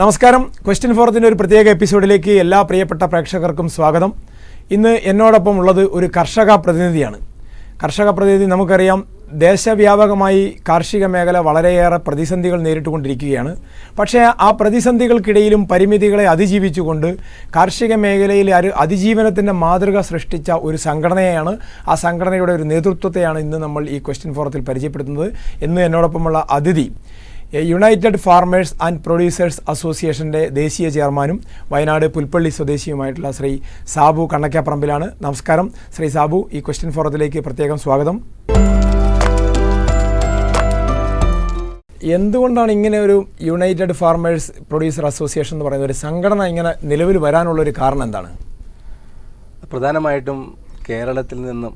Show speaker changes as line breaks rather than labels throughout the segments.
നമസ്കാരം. ക്വസ്റ്റ്യൻ ഫോറത്തിന്റെ ഒരു പ്രത്യേക എപ്പിസോഡിലേക്ക് എല്ലാ പ്രിയപ്പെട്ട പ്രേക്ഷകർക്കും സ്വാഗതം. ഇന്ന് എന്നോടൊപ്പം ഉള്ളത് ഒരു കർഷക പ്രതിനിധിയാണ്. കർഷക പ്രതിനിധി നമുക്കറിയാം ദേശവ്യാപകമായി കാർഷിക മേഖല വളരെയേറെ പ്രതിസന്ധികൾ നേരിട്ടുകൊണ്ടിരിക്കുകയാണ്. പക്ഷേ ആ പ്രതിസന്ധികൾക്കിടയിലും പരിമിതികളെ അതിജീവിച്ചുകൊണ്ട് കാർഷിക മേഖലയിൽ ഒരു അതിജീവനത്തിന്റെ മാതൃക സൃഷ്ടിച്ച ഒരു സംഘടനയാണ് ആ സംഘടനയുടെ ഒരു നേതൃത്വത്തെയാണ് ഇന്ന് നമ്മൾ ഈ ക്വസ്റ്റ്യൻ ഫോറത്തിൽ പരിചയപ്പെടുത്തുന്നത്. എന്ന് എന്നോടൊപ്പമുള്ള അതിഥി യുണൈറ്റഡ് ഫാർമേഴ്സ് ആൻഡ് പ്രൊഡ്യൂസേഴ്സ് അസോസിയേഷന്റെ ദേശീയ ചെയർമാനും വയനാട് പുൽപ്പള്ളി സ്വദേശിയുമായിട്ടുള്ള ശ്രീ സാബു കണ്ണക്കാപ്പറമ്പിലാണ്. നമസ്കാരം. ശ്രീ സാബു ഈ ക്വസ്റ്റ്യൻ ഫോറത്തിലേക്ക് പ്രത്യേകം സ്വാഗതം. എന്തുകൊണ്ടാണ് ഇങ്ങനെ ഒരു യുണൈറ്റഡ് ഫാർമേഴ്സ് പ്രൊഡ്യൂസർ അസോസിയേഷൻ എന്ന് പറയുന്ന ഒരു സംഘടന ഇങ്ങനെ നിലവിൽ വരാനുള്ള ഒരു കാരണം എന്താണ്?
പ്രധാനമായിട്ടും കേരളത്തിൽ നിന്നും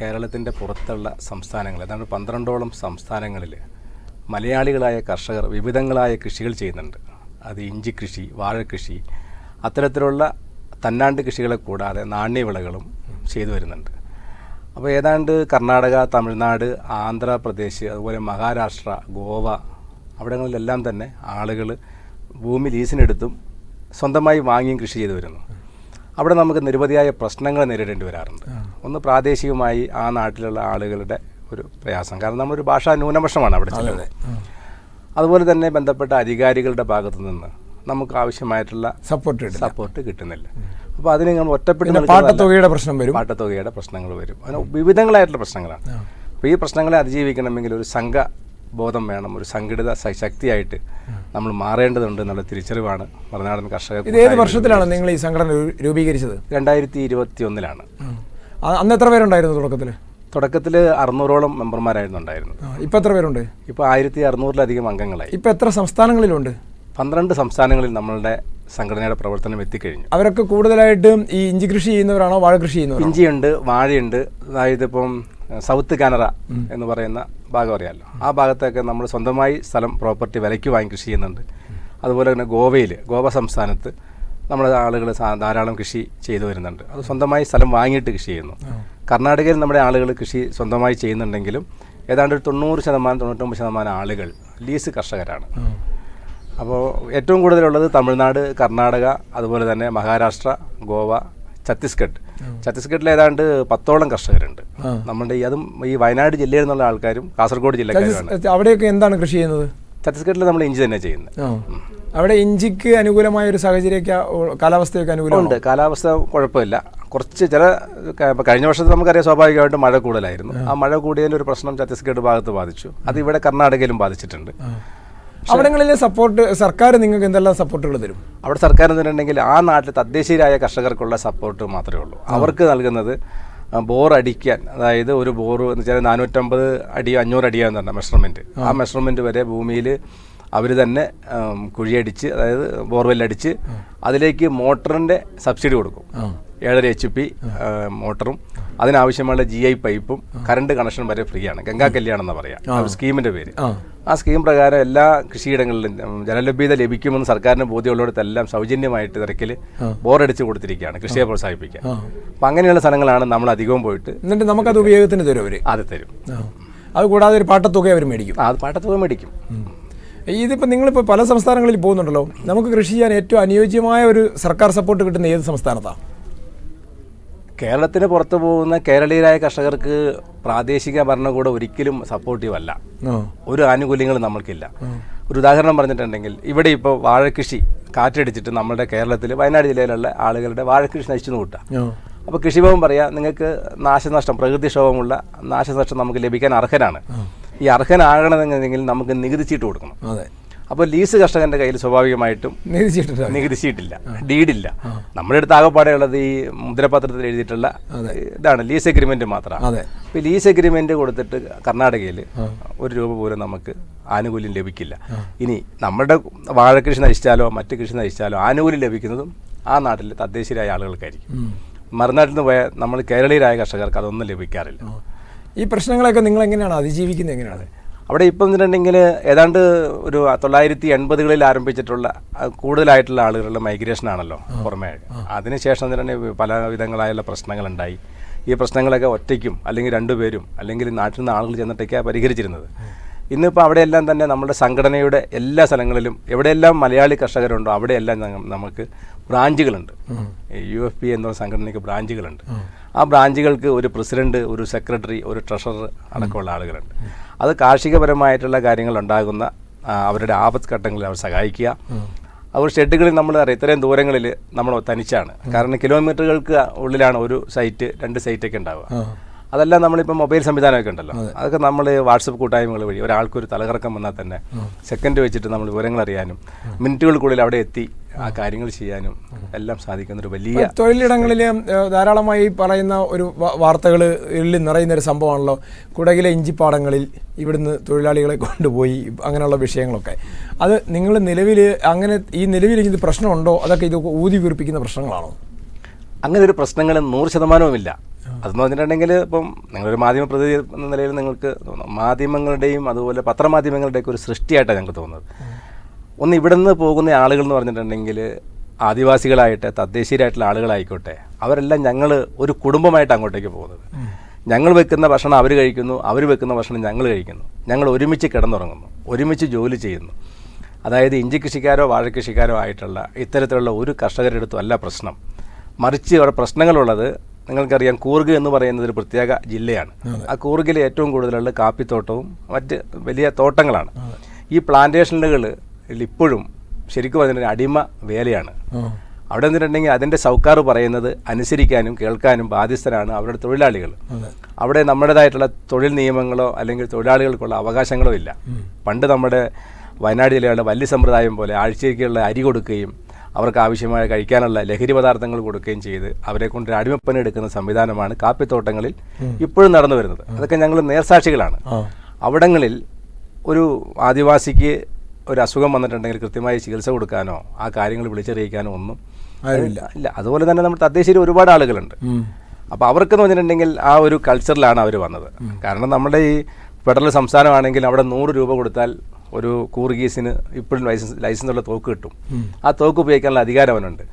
കേരളത്തിന്റെ പുറത്തുള്ള സംസ്ഥാനങ്ങൾ ഏതാണ്ട് പന്ത്രണ്ടോളം സംസ്ഥാനങ്ങളിൽ മലയാളികളായ കർഷകർ വിവിധങ്ങളായ കൃഷികൾ ചെയ്യുന്നുണ്ട്. അത് ഇഞ്ചി കൃഷി വാഴക്കൃഷി അത്തരത്തിലുള്ള തന്നാണ്ട് കൃഷികളെ കൂടാതെ നാണ്യവിളകളും ചെയ്തു വരുന്നുണ്ട്. അപ്പോൾ ഏതാണ്ട് കർണാടക തമിഴ്നാട് ആന്ധ്രാപ്രദേശ് അതുപോലെ മഹാരാഷ്ട്ര ഗോവ അവിടങ്ങളിലെല്ലാം തന്നെ ആളുകൾ ഭൂമി ലീസിനെടുത്തും സ്വന്തമായി വാങ്ങിയും കൃഷി ചെയ്തു വരുന്നു. അവിടെ നമുക്ക് നിരവധിയായ പ്രശ്നങ്ങൾ നേരിടേണ്ടി വരാറുണ്ട്. ഒന്ന് പ്രാദേശികമായി ആ നാട്ടിലുള്ള ആളുകളുടെ ഒരു പ്രയാസം. കാരണം നമ്മളൊരു ഭാഷാ ന്യൂനപക്ഷമാണ് അവിടെ ചെല്ലുന്നത്. അതുപോലെ തന്നെ ബന്ധപ്പെട്ട അധികാരികളുടെ ഭാഗത്തു നിന്ന് നമുക്ക് ആവശ്യമായിട്ടുള്ള
സപ്പോർട്ട്
സപ്പോർട്ട് കിട്ടുന്നില്ല. അപ്പോൾ അതിന് നമ്മൾ ഒറ്റപ്പെട്ട്
പാട്ടത്തുകയുടെ പ്രശ്നം വരും.
പാട്ടത്തുകയുടെ പ്രശ്നങ്ങൾ വരും. അങ്ങനെ വിവിധങ്ങളായിട്ടുള്ള പ്രശ്നങ്ങളാണ്. അപ്പോൾ ഈ പ്രശ്നങ്ങളെ അതിജീവിക്കണമെങ്കിൽ ഒരു സംഘ ബോധം വേണം. ഒരു സംഘടിത ശക്തിയായിട്ട് നമ്മൾ മാറേണ്ടതുണ്ട് എന്നുള്ള തിരിച്ചറിവാണ് മറുനാടൻ കർഷകർ
ഇത് ഏത് വർഷത്തിലാണ് നിങ്ങൾ ഈ സംഘടന രൂപീകരിച്ചത്?
രണ്ടായിരത്തി ഇരുപത്തി ഒന്നിലാണ്
അന്ന് എത്ര പേരുണ്ടായിരുന്നു തുടക്കത്തിൽ
തുടക്കത്തിൽ അറുന്നൂറോളം മെമ്പർമാരായിരുന്നു ഉണ്ടായിരുന്നത്.
ഇപ്പം എത്ര പേരുണ്ട്?
ഇപ്പോൾ ആയിരത്തി അറുന്നൂറിലധികം അംഗങ്ങളായി.
ഇപ്പം എത്ര സംസ്ഥാനങ്ങളിലുണ്ട്?
പന്ത്രണ്ട് സംസ്ഥാനങ്ങളിൽ നമ്മളുടെ സംഘടനയുടെ പ്രവർത്തനം എത്തിക്കഴിഞ്ഞു.
അവരൊക്കെ കൂടുതലായിട്ടും ഈ ഇഞ്ചി കൃഷി ചെയ്യുന്നവരാണോ വാഴ കൃഷി ചെയ്യുന്നവരാണോ?
ഇഞ്ചിയുണ്ട് വാഴയുണ്ട് അതായത് ഇപ്പം സൗത്ത് കാനറ എന്ന് പറയുന്ന ഭാഗം അറിയാമല്ലോ ആ ഭാഗത്തൊക്കെ നമ്മൾ സ്വന്തമായി സ്ഥലം പ്രോപ്പർട്ടി വിലയ്ക്ക് വാങ്ങി കൃഷി ചെയ്യുന്നുണ്ട്. അതുപോലെ തന്നെ ഗോവയിൽ ഗോവ സംസ്ഥാനത്ത് നമ്മുടെ ആളുകൾ ധാരാളം കൃഷി ചെയ്തു വരുന്നുണ്ട്. അത് സ്വന്തമായി സ്ഥലം വാങ്ങിയിട്ട് കൃഷി ചെയ്യുന്നു. കർണാടകയിൽ നമ്മുടെ ആളുകൾ കൃഷി സ്വന്തമായി ചെയ്യുന്നുണ്ടെങ്കിലും ഏതാണ്ട് ഒരു തൊണ്ണൂറ് ശതമാനം തൊണ്ണൂറ്റൊമ്പത് ശതമാനം ആളുകൾ ലീസ് കർഷകരാണ്. അപ്പോൾ ഏറ്റവും കൂടുതലുള്ളത് തമിഴ്നാട് കർണാടക അതുപോലെ തന്നെ മഹാരാഷ്ട്ര ഗോവ ഛത്തീസ്ഗഡ്. ഛത്തീസ്ഗഡിൽ ഏതാണ്ട് പത്തോളം കർഷകരുണ്ട്. നമ്മുടെ ഈ അതും ഈ വയനാട് ജില്ലയിൽ നിന്നുള്ള ആൾക്കാരും കാസർഗോഡ് ജില്ലക്കാരാണ്
അവിടെയൊക്കെ എന്താണ് കൃഷി ചെയ്യുന്നത്?
ഛത്തീസ്ഗഡിൽ നമ്മൾ ഇഞ്ചി തന്നെ ചെയ്യുന്നത്.
അവിടെ ഇഞ്ചിക്ക് അനുകൂലമായ ഒരു സാഹചര്യമൊക്കെ കാലാവസ്ഥയൊക്കെ
അനുകൂലമുണ്ട് കാലാവസ്ഥ കുഴപ്പമില്ല. കുറച്ച് ചില കഴിഞ്ഞ വർഷത്തെ നമുക്കറിയാം സ്വാഭാവികമായിട്ട് മഴ കൂടുതലായിരുന്നു. ആ. മഴ കൂടിയതിന്റെ ഒരു പ്രശ്നം ഛത്തീസ്ഗഡ് ഭാഗത്ത് ബാധിച്ചു. അത് ഇവിടെ കർണാടകയിലും ബാധിച്ചിട്ടുണ്ട്.
അവിടങ്ങളിലെ സപ്പോർട്ട് സർക്കാർ നിങ്ങൾക്ക് എന്തെല്ലാം സപ്പോർട്ടുകൾ തരും?
അവിടെ സർക്കാർ എന്ന് പറഞ്ഞിട്ടുണ്ടെങ്കിൽ ആ നാട്ടിൽ തദ്ദേശീയരായ കർഷകർക്കുള്ള സപ്പോർട്ട് മാത്രമേ ഉള്ളൂ. അവർക്ക് നൽകുന്നത് ബോർ അടിക്കാൻ. അതായത് ഒരു ബോർ എന്ന് വെച്ചാൽ നാനൂറ്റമ്പത് അടി അഞ്ഞൂറ് അടിയാന്ന് പറഞ്ഞ മെഷർമെന്റ് ആ. മെഷർമെന്റ് വരെ ഭൂമിയിൽ അവർ തന്നെ കുഴിയടിച്ച് അതായത് ബോർവെല്ലടിച്ച് അതിലേക്ക് മോട്ടറിന്റെ സബ്സിഡി കൊടുക്കും. ഏഴര എച്ച് പി മോട്ടറും. അതിനാവശ്യമുള്ള ജി ഐ പൈപ്പും കറണ്ട് കണക്ഷൻ വരെ ഫ്രീ ആണ്. ഗംഗാ കല്യാണം എന്ന് പറയാം. സ്കീമിന്റെ പേര്.
ആ.
സ്കീം പ്രകാരം എല്ലാ കൃഷിയിടങ്ങളിലും ജലലഭ്യത ലഭിക്കുമെന്ന് സർക്കാരിന് ബോധ്യമുള്ളിടത്തെല്ലാം സൗജന്യമായിട്ട് തിരക്കിൽ ബോറടിച്ച് കൊടുത്തിരിക്കുകയാണ് കൃഷിയെ പ്രോത്സാഹിപ്പിക്കാൻ. അപ്പം അങ്ങനെയുള്ള സ്ഥലങ്ങളാണ് നമ്മൾ അധികവും പോയിട്ട്
എന്നിട്ട് നമുക്കത് ഉപയോഗത്തിന് തരും അവർ
അത് തരും.
അത് കൂടാതെ ഒരു പാട്ടത്തുക അവർ മേടിക്കും.
അത് പാട്ടത്തുക മേടിക്കും.
ഇതിപ്പോൾ നിങ്ങളിപ്പോൾ പല സംസ്ഥാനങ്ങളിൽ പോകുന്നുണ്ടല്ലോ. നമുക്ക് കൃഷി ചെയ്യാൻ ഏറ്റവും അനുയോജ്യമായ ഒരു സർക്കാർ സപ്പോർട്ട് കിട്ടുന്ന ഏത് സംസ്ഥാനത്താണ്
കേരളത്തിന് പുറത്തു പോകുന്ന കേരളീയരായ കർഷകർക്ക് പ്രാദേശിക ഭരണകൂടം ഒരിക്കലും സപ്പോർട്ടീവ് അല്ല. ഒരു ആനുകൂല്യങ്ങളും നമ്മൾക്കില്ല. ഒരു ഉദാഹരണം പറഞ്ഞിട്ടുണ്ടെങ്കിൽ ഇവിടെ ഇപ്പോൾ വാഴക്കൃഷി കാറ്റടിച്ചിട്ട് നമ്മുടെ കേരളത്തിൽ വയനാട് ജില്ലയിലുള്ള ആളുകളുടെ വാഴക്കൃഷി നശിച്ചു കൂട്ടുക അപ്പോൾ കൃഷിഭവൻ പറയാം നിങ്ങൾക്ക് നാശനഷ്ടം പ്രകൃതിക്ഷോഭമുള്ള നാശനഷ്ടം നമുക്ക് ലഭിക്കാൻ അർഹനാണ് ഈ അർഹനാകണമെന്നുണ്ടെങ്കിൽ നമുക്ക് നികുതി ചീട്ട് കൊടുക്കണം.
അതെ.
അപ്പോൾ ലീസ് കർഷകന്റെ കയ്യിൽ സ്വാഭാവികമായിട്ടും നികുതി ചീട്ടില്ല. ഡീഡില്ല. നമ്മുടെ അടുത്ത് ആകെപ്പാടെ ഉള്ളത് ഈ മുദ്രപത്രത്തിൽ എഴുതിയിട്ടുള്ള ഇതാണ് ലീസ് എഗ്രിമെന്റ് മാത്രമാണ്. അപ്പോൾ ലീസ് എഗ്രിമെന്റ് കൊടുത്തിട്ട് കർണാടകയിൽ ഒരു രൂപ പോലും നമുക്ക് ആനുകൂല്യം ലഭിക്കില്ല. ഇനി നമ്മുടെ വാഴകൃഷി നശിച്ചാലോ മറ്റു കൃഷി നശിച്ചാലോ ആനുകൂല്യം ലഭിക്കുന്നതും ആ നാട്ടിലെ തദ്ദേശീയരായ ആളുകൾക്കായിരിക്കും. മറുനാട്ടിൽ നിന്ന് പോയ നമ്മൾ കേരളീയരായ കർഷകർക്ക് അതൊന്നും ലഭിക്കാറില്ല.
ഈ പ്രശ്നങ്ങളൊക്കെ നിങ്ങൾ എങ്ങനെയാണ് അതിജീവിക്കുന്നത് എങ്ങനെയാണ്?
അവിടെ ഇപ്പം വന്നിട്ടുണ്ടെങ്കിൽ ഏതാണ്ട് ഒരു തൊള്ളായിരത്തി എൺപതുകളിൽ ആരംഭിച്ചിട്ടുള്ള കൂടുതലായിട്ടുള്ള ആളുകളുടെ മൈഗ്രേഷൻ ആണല്ലോ പുറമേ. അതിനുശേഷം വന്നിട്ടുണ്ടെങ്കിൽ പല വിധങ്ങളായുള്ള പ്രശ്നങ്ങളുണ്ടായി. ഈ പ്രശ്നങ്ങളൊക്കെ ഒറ്റയ്ക്കും അല്ലെങ്കിൽ രണ്ടുപേരും അല്ലെങ്കിൽ നാട്ടിൽ നിന്ന് ആളുകൾ ചെന്നിട്ടൊക്കെയാണ് പരിഹരിച്ചിരുന്നത്. ഇന്നിപ്പോൾ അവിടെയെല്ലാം തന്നെ നമ്മുടെ സംഘടനയുടെ എല്ലാ സ്ഥലങ്ങളിലും എവിടെയെല്ലാം മലയാളി കർഷകരുണ്ടോ അവിടെയെല്ലാം നമുക്ക് ബ്രാഞ്ചുകളുണ്ട്. യു എഫ് പി എന്ന സംഘടനയ്ക്ക് ബ്രാഞ്ചുകളുണ്ട്. ആ ബ്രാഞ്ചുകൾക്ക് ഒരു പ്രസിഡന്റ് ഒരു സെക്രട്ടറി ഒരു ട്രഷറർ അടക്കമുള്ള ആളുകളുണ്ട്. അത് കാർഷികപരമായിട്ടുള്ള കാര്യങ്ങൾ ഉണ്ടാകുന്ന അവരുടെ ആപത്ത് ഘട്ടങ്ങളിൽ അവർ സഹായിക്കുക. അവർ ഷെഡുകളിൽ നമ്മൾ അറിയാം ഇത്രയും ദൂരങ്ങളിൽ നമ്മൾ തനിച്ചാണ്. കാരണം കിലോമീറ്ററുകൾക്ക് ഉള്ളിലാണ് ഒരു സൈറ്റ് രണ്ട് സൈറ്റൊക്കെ ഉണ്ടാവുക. അതെല്ലാം നമ്മളിപ്പോൾ മൊബൈൽ സംവിധാനമൊക്കെ ഉണ്ടല്ലോ. അതൊക്കെ നമ്മൾ വാട്സപ്പ് കൂട്ടായ്മകൾ വഴി ഒരാൾക്കൊരു തലകറക്കം വന്നാൽ തന്നെ സെക്കൻഡ് വെച്ചിട്ട് നമ്മൾ വിവരങ്ങൾ അറിയാനും മിനിറ്റുകൾക്കുള്ളിൽ അവിടെ എത്തി ആ കാര്യങ്ങൾ ചെയ്യാനും എല്ലാം സാധിക്കുന്ന ഒരു വലിയ
തൊഴിലിടങ്ങളിൽ ധാരാളമായി പറയുന്ന ഒരു വാർത്തകൾ നിറയുന്ന ഒരു സംഭവമാണല്ലോ. കുടകിലെ ഇഞ്ചിപ്പാടങ്ങളിൽ ഇവിടുന്ന് തൊഴിലാളികളെ കൊണ്ടുപോയി അങ്ങനെയുള്ള വിഷയങ്ങളൊക്കെ. അത് നിങ്ങൾ നിലവിൽ അങ്ങനെ ഈ നിലവിൽ ഇത് പ്രശ്നമുണ്ടോ? അതൊക്കെ ഇത് ഊതി വീർപ്പിക്കുന്ന പ്രശ്നങ്ങളാണോ?
അങ്ങനെ ഒരു പ്രശ്നങ്ങൾ നൂറ് ശതമാനവുമില്ല. അതെന്ന് പറഞ്ഞിട്ടുണ്ടെങ്കിൽ ഇപ്പം നിങ്ങളൊരു മാധ്യമ പ്രതിനിധി എന്ന നിലയിൽ നിങ്ങൾക്ക് മാധ്യമങ്ങളുടെയും അതുപോലെ പത്രമാധ്യമങ്ങളുടെയൊക്കെ ഒരു സൃഷ്ടിയായിട്ടാണ് ഞങ്ങൾക്ക് തോന്നുന്നത്. ഒന്ന് ഇവിടെ നിന്ന് പോകുന്ന ആളുകൾ എന്ന് പറഞ്ഞിട്ടുണ്ടെങ്കിൽ ആദിവാസികളായിട്ട് തദ്ദേശീയരായിട്ടുള്ള ആളുകളായിക്കോട്ടെ അവരെല്ലാം ഞങ്ങൾ ഒരു കുടുംബമായിട്ട് അങ്ങോട്ടേക്ക് പോകുന്നത്. ഞങ്ങൾ വെക്കുന്ന ഭക്ഷണം അവർ കഴിക്കുന്നു അവർ വെക്കുന്ന ഭക്ഷണം ഞങ്ങൾ കഴിക്കുന്നു. ഞങ്ങൾ ഒരുമിച്ച് കിടന്നുറങ്ങുന്നു ഒരുമിച്ച് ജോലി ചെയ്യുന്നു. അതായത് ഇഞ്ചി കൃഷിക്കാരോ വാഴ കൃഷിക്കാരോ ആയിട്ടുള്ള ഇത്തരത്തിലുള്ള ഒരു കർഷകരെടുത്തും അല്ല പ്രശ്നം. മറിച്ച് അവിടെ പ്രശ്നങ്ങളുള്ളത് നിങ്ങൾക്കറിയാം കൂർഗ് എന്ന് പറയുന്നത് ഒരു പ്രത്യേക ജില്ലയാണ്. ആ കൂർഗിൽ ഏറ്റവും കൂടുതലുള്ള കാപ്പിത്തോട്ടവും മറ്റ് വലിയ തോട്ടങ്ങളാണ്. ഈ പ്ലാന്റേഷനുകൾ ഇപ്പോഴും ശരിക്കും അതിന്റെ അടിമ വേലയാണ്. അവിടെ നിന്നിട്ടുണ്ടെങ്കിൽ അതിന്റെ സൗക്കാർ പറയുന്നത് അനുസരിക്കാനും കേൾക്കാനും ബാധ്യസ്ഥരാണ് അവരുടെ തൊഴിലാളികൾ. അവിടെ നമ്മുടേതായിട്ടുള്ള തൊഴിൽ നിയമങ്ങളോ അല്ലെങ്കിൽ തൊഴിലാളികൾക്കുള്ള അവകാശങ്ങളോ ഇല്ല. പണ്ട് നമ്മുടെ വയനാട് ജില്ലയുടെ വല്യ സമ്പ്രദായം പോലെ ആഴ്ചയ്ക്കുള്ള അരി കൊടുക്കുകയും അവർക്ക് ആവശ്യമായ കഴിക്കാനുള്ള ലഹരി പദാർത്ഥങ്ങൾ കൊടുക്കുകയും ചെയ്ത് അവരെ കൊണ്ട് അടിമപ്പണി എടുക്കുന്ന സംവിധാനമാണ് കാപ്പിത്തോട്ടങ്ങളിൽ ഇപ്പോഴും നടന്നു വരുന്നത്. അതൊക്കെ ഞങ്ങൾ നേർസാക്ഷികളാണ്. അവിടങ്ങളിൽ ഒരു ആദിവാസിക്ക് ഒരു അസുഖം വന്നിട്ടുണ്ടെങ്കിൽ കൃത്യമായി ചികിത്സ കൊടുക്കാനോ ആ കാര്യങ്ങൾ വിളിച്ചറിയിക്കാനോ ഒന്നും
ആരുമില്ല.
ഇല്ല. അതുപോലെ തന്നെ നമ്മുടെ തദ്ദേശീയർ ഒരുപാട് ആളുകളുണ്ട്. അപ്പോൾ അവർക്കെന്ന് പറഞ്ഞിട്ടുണ്ടെങ്കിൽ ആ ഒരു കൾച്ചറിലാണ് അവർ വന്നത്. കാരണം നമ്മുടെ ഈ ഫെഡറൽ സംസ്ഥാനമാണെങ്കിൽ അവിടെ നൂറ് രൂപ കൊടുത്താൽ ഒരു കൂർഗീസിന് ഇപ്പോഴും ലൈസൻസ് ലൈസൻസുള്ള തോക്ക് കിട്ടും. ആ തോക്ക് ഉപയോഗിക്കാനുള്ള അധികാരം അവനുണ്ട്.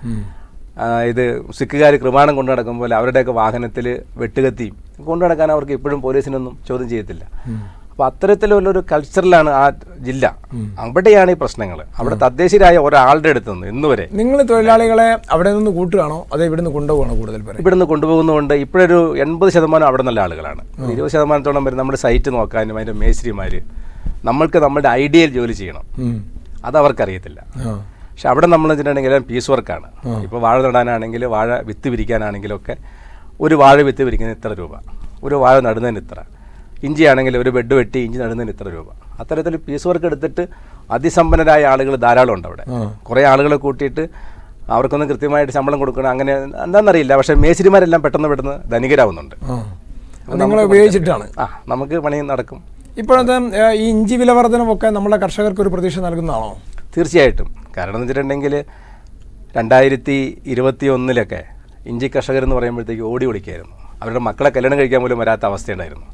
ഇത് സിഖുകാർ കൃപാണം കൊണ്ടു നടക്കുമ്പോൾ അവരുടെയൊക്കെ വാഹനത്തിൽ വെട്ടുകത്തിയും കൊണ്ടു നടക്കാൻ അവർക്ക് ഇപ്പോഴും പോലീസിനൊന്നും ചോദ്യം ചെയ്യത്തില്ല. അപ്പോൾ അത്തരത്തിലുള്ളൊരു കൾച്ചറിലാണ് ആ ജില്ല. അവിടെയാണ് ഈ പ്രശ്നങ്ങൾ അവിടെ തദ്ദേശീയരായ ഒരാളുടെ അടുത്ത് നിന്ന് ഇന്ന് വരെ.
നിങ്ങൾ തൊഴിലാളികളെ അവിടെ നിന്ന് കൂട്ടുകയാണോ? അതോ ഇവിടുന്ന് കൊണ്ടുപോകണോ കൂടുതൽ
ഇവിടുന്ന് കൊണ്ടുപോകുന്നതുകൊണ്ട് ഇപ്പോഴൊരു എൺപത് ശതമാനം അവിടെ നിന്നുള്ള ആളുകളാണ്. ഇരുപത് ശതമാനത്തോളം വരെ നമ്മുടെ സൈറ്റ് നോക്കാനും അതിന്റെ മേസ്ത്രിമാർ നമ്മൾക്ക് നമ്മുടെ ഐഡിയൽ ജോലി ചെയ്യണം. അത് അവർക്കറിയത്തില്ല. പക്ഷെ അവിടെ നമ്മൾ വെച്ചിട്ടുണ്ടെങ്കിൽ പീസ് വർക്കാണ് ഇപ്പോൾ വാഴ നടാനാണെങ്കിൽ വാഴ വിത്ത് വിരിക്കാനാണെങ്കിലൊക്കെ ഒരു വാഴ വിത്ത് വിരിക്കുന്നതിന് ഇത്ര രൂപ. ഒരു വാഴ നടുന്നതിന് ഇത്ര. ഇഞ്ചി ആണെങ്കിൽ ഒരു ബെഡ് വെട്ടി ഇഞ്ചി നടുന്നതിന് ഇത്ര രൂപ. അത്തരത്തിൽ പീസ് വർക്ക് എടുത്തിട്ട് അതിസമ്പന്നരായ ആളുകൾ ധാരാളം ഉണ്ട് അവിടെ. കുറേ ആളുകളെ കൂട്ടിയിട്ട് അവർക്കൊന്നും കൃത്യമായിട്ട് ശമ്പളം കൊടുക്കണം അങ്ങനെ എന്താണെന്നറിയില്ല പക്ഷെ മേശിരിമാരെല്ലാം പെട്ടെന്ന് പെട്ടെന്ന് ധനികരാവുന്നുണ്ട്.
നിങ്ങളെ ഉപയോഗിച്ചിട്ടാണ്.
ആ നമുക്ക് പണി നടക്കും.
ഇപ്പോഴത്തെ ഈ ഇഞ്ചി വില വർധനമൊക്കെ നമ്മുടെ കർഷകർക്ക് ഒരു പ്രതീക്ഷ നൽകുന്നതാണോ?
തീർച്ചയായിട്ടും. കാരണം എന്ന് വെച്ചിട്ടുണ്ടെങ്കിൽ രണ്ടായിരത്തി ഇരുപത്തി ഒന്നിലൊക്കെ ഇഞ്ചി കർഷകർ എന്ന് പറയുമ്പോഴത്തേക്ക് ഓടി ഒളിക്കായിരുന്നു അവരുടെ മക്കളെ കല്യാണം കഴിക്കാൻ പോലും വരാത്ത അവസ്ഥയുണ്ടായിരുന്നു.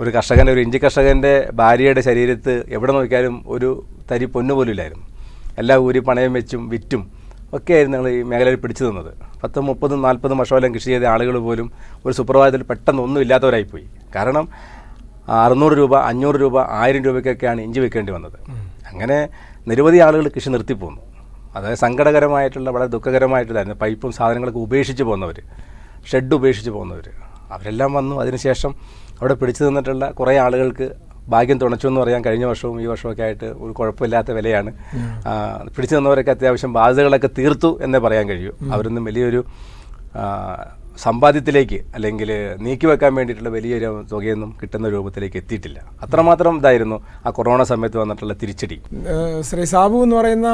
ഒരു കർഷകന്റെ ഒരു ഇഞ്ചി കർഷകന്റെ ഭാര്യയുടെ ശരീരത്ത് എവിടെ നോക്കിയാലും ഒരു തരി പൊന്നു പോലും ഇല്ലായിരുന്നു. എല്ലാ ഊരി പണയം വെച്ചും വിറ്റും ഒക്കെയായിരുന്നു ഞങ്ങൾ ഈ മേഖലയിൽ പിടിച്ചു നിന്നത്. പത്തും മുപ്പതും നാൽപ്പതും വർഷമെല്ലാം കൃഷി ചെയ്ത ആളുകൾ പോലും ഒരു സുപ്രഭാതത്തിൽ പെട്ടെന്ന് ഒന്നും ഇല്ലാത്തവരായിപ്പോയി. കാരണം അറുന്നൂറ് രൂപ അഞ്ഞൂറ് രൂപ ആയിരം രൂപയ്ക്കൊക്കെയാണ് ഇഞ്ചി വെക്കേണ്ടി വന്നത്. അങ്ങനെ നിരവധി ആളുകൾ കൃഷി നിർത്തിപ്പോന്നു അതായത് സങ്കടകരമായിട്ടുള്ള വളരെ ദുഃഖകരമായിട്ടുള്ളതായിരുന്നു. പൈപ്പും സാധനങ്ങളൊക്കെ ഉപേക്ഷിച്ച് പോകുന്നവർ ഷെഡ് ഉപേക്ഷിച്ച് പോകുന്നവർ അവരെല്ലാം വന്നു. അതിനുശേഷം അവിടെ പിടിച്ചു നിന്നിട്ടുള്ള കുറേ ആളുകൾക്ക് ഭാഗ്യം തുണച്ചു എന്ന് പറയാൻ കഴിഞ്ഞ വർഷവും ഈ വർഷമൊക്കെ ആയിട്ട് ഒരു കുഴപ്പമില്ലാത്ത വിലയാണ്. പിടിച്ചു നിന്നവരൊക്കെ അത്യാവശ്യം ബാധ്യതകളൊക്കെ തീർത്തു എന്നേ പറയാൻ കഴിയൂ. അവരൊന്നും വലിയൊരു സമ്പാദ്യത്തിലേക്ക് അല്ലെങ്കിൽ നീക്കി വെക്കാൻ വേണ്ടിയിട്ടുള്ള വലിയൊരു തുകയൊന്നും കിട്ടുന്ന രൂപത്തിലേക്ക് എത്തിയിട്ടില്ല. അത്രമാത്രം ഇതായിരുന്നു ആ കൊറോണ സമയത്ത് വന്നിട്ടുള്ള തിരിച്ചടി.
ശ്രീ സാബു എന്ന് പറയുന്ന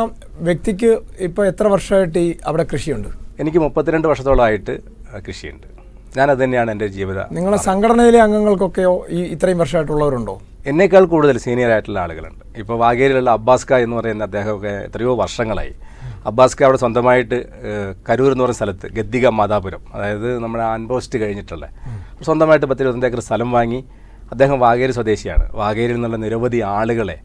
വ്യക്തിക്ക് ഇപ്പോൾ എത്ര വർഷമായിട്ട് ഈ അവിടെ കൃഷിയുണ്ട്?
എനിക്ക് മുപ്പത്തിരണ്ട് വർഷത്തോളമായിട്ട് കൃഷിയുണ്ട്. ഞാനത് തന്നെയാണ് എന്റെ ജീവിതം
നിങ്ങളെ സംഘടനയിലെ അംഗങ്ങൾക്കൊക്കെയോ ഈ ഇത്രയും വർഷമായിട്ടുള്ളവരുണ്ടോ?
എന്നേക്കാൾ കൂടുതൽ സീനിയർ ആയിട്ടുള്ള ആളുകളുണ്ട്. ഇപ്പോൾ വാഗേരിയിലുള്ള അബ്ബാസ്ക എന്ന് പറയുന്ന അദ്ദേഹമൊക്കെ എത്രയോ വർഷങ്ങളായി. അബ്ബാസ്ക അവിടെ സ്വന്തമായിട്ട് കരൂർ എന്ന് പറയുന്ന സ്ഥലത്ത് ഗദ്ദിക മാതാപുരം. അതായത് നമ്മുടെ ആൻപോസ്റ്റ് കഴിഞ്ഞിട്ടുള്ള. സ്വന്തമായിട്ട് പത്ത് ഇരുപത്തഞ്ച് ഏക്കർ സ്ഥലം വാങ്ങി അദ്ദേഹം വാഗേരി സ്വദേശിയാണ്. വാഗേരിയിൽ നിന്നുള്ള നിരവധി ആളുകളെ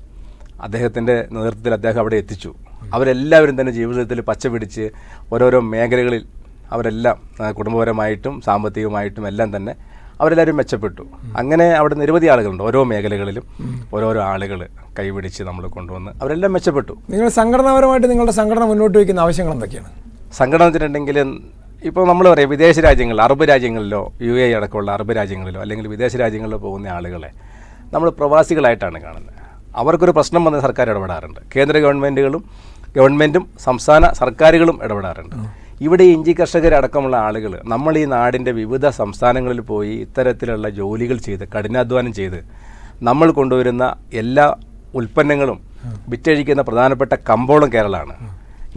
അദ്ദേഹത്തിന്റെ നേതൃത്വത്തിൽ അദ്ദേഹം അവിടെ എത്തിച്ചു. അവരെല്ലാവരും തന്നെ ജീവിതത്തിൽ പച്ച പിടിച്ച് ഓരോരോ മേഖലകളിൽ അവരെല്ലാം കുടുംബപരമായിട്ടും സാമ്പത്തികമായിട്ടും എല്ലാം തന്നെ അവരെല്ലാവരും മെച്ചപ്പെട്ടു. അങ്ങനെ അവിടെ നിരവധി ആളുകളുണ്ട്. ഓരോ മേഖലകളിലും ഓരോരോ ആളുകൾ കൈപിടിച്ച് നമ്മൾ കൊണ്ടുവന്ന് അവരെല്ലാം മെച്ചപ്പെട്ടു.
നിങ്ങൾ സംഘടനാപരമായിട്ട് നിങ്ങളുടെ സംഘടന മുന്നോട്ട് വയ്ക്കുന്ന ആവശ്യങ്ങൾ എന്തൊക്കെയാണ്?
സംഘടന വെച്ചിട്ടുണ്ടെങ്കിൽ ഇപ്പോൾ നമ്മൾ പറയാം വിദേശ രാജ്യങ്ങൾ അറബ് രാജ്യങ്ങളിലോ യു എ അടക്കമുള്ള അറബ് രാജ്യങ്ങളിലോ അല്ലെങ്കിൽ വിദേശ രാജ്യങ്ങളിലോ പോകുന്ന ആളുകളെ നമ്മൾ പ്രവാസികളായിട്ടാണ് കാണുന്നത്. അവർക്കൊരു പ്രശ്നം വന്ന് സർക്കാർ ഇടപെടാറുണ്ട്. കേന്ദ്ര ഗവൺമെന്റുകളും ഗവൺമെന്റും സംസ്ഥാന സർക്കാരുകളും ഇടപെടാറുണ്ട്. ഇവിടെ ഇഞ്ചി കർഷകരടക്കമുള്ള ആളുകൾ നമ്മൾ ഈ നാടിന്റെ വിവിധ സംസ്ഥാനങ്ങളിൽ പോയി ഇത്തരത്തിലുള്ള ജോലികൾ ചെയ്ത് കഠിനാധ്വാനം ചെയ്ത് നമ്മൾ കൊണ്ടുവരുന്ന എല്ലാ ഉൽപ്പന്നങ്ങളും വിറ്റഴിക്കുന്ന പ്രധാനപ്പെട്ട കമ്പോളം കേരളമാണ്.